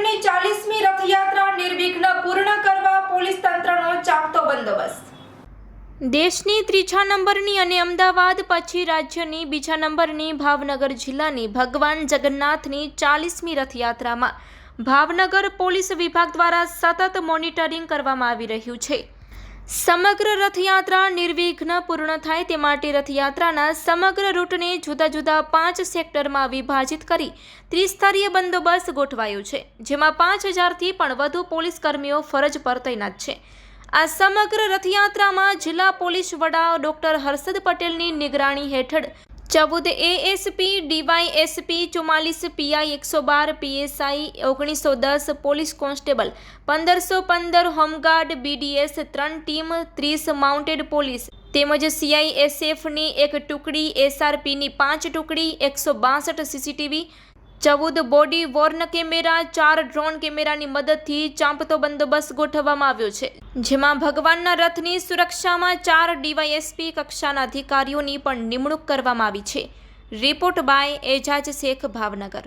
મહાવીરની ચાલીસમી રથયાત્રા નિર્વિઘ્ન પૂર્ણ કરવા પોલીસ તંત્રનો ચાંપતો બંદોબસ્ત. દેશની ત્રીજા નંબરની અને અમદાવાદ પછી રાજ્યની બીજા નંબરની ભાવનગર જિલ્લાની ભગવાન જગન્નાથની ચાલીસમી રથયાત્રામાં ભાવનગર પોલીસ વિભાગ દ્વારા સતત મોનિટરિંગ કરવામાં આવી રહ્યું છે. સમગ્ર રથયાત્રા નિર્વિઘ્ન પૂર્ણ થાય તે માટે રથયાત્રાના સમગ્ર રૂટને જુદા જુદા પાંચ સેક્ટરમાં વિભાજિત કરી ત્રિસ્તરીય બંદોબસ્ત ગોઠવાયો છે, જેમાં પાંચ હજારથી પણ વધુ પોલીસ કર્મીઓ ફરજ પર તૈનાત છે. આ સમગ્ર રથયાત્રામાં જિલ્લા પોલીસ વડા ડોક્ટર હર્ષદ પટેલની નિગરાણી હેઠળ ચૌદ એએસપી ડીવાયએસપી ચુમ્માલીસ પીઆઈ એકસો બાર પીએસઆઈ ઓગણીસો દસ પોલીસ કોન્સ્ટેબલ, પંદરસો પંદર home guard B D S ત્રણ ટીમ, ત્રીસ માઉન્ટેડ પોલીસ. તેમજ સીઆઈએસએફની એક ટુકડી એસઆરપીની પાંચ ટુકડી, એકસો બાસઠ સીસીટીવી ચૌદ બોડી વોર્ન કેમેરા, ચાર ડ્રોન કેમેરાની મદદથી ચાંપતો બંદોબસ્ત ગોઠવવામાં આવ્યો છે. જેમાં ભગવાનના રથની સુરક્ષામાં ચાર ડીવાયએસપી કક્ષાના અધિકારીઓની પણ નિમણૂક કરવામાં આવી છે. Report by Ejaz Shaikh Bhavnagar.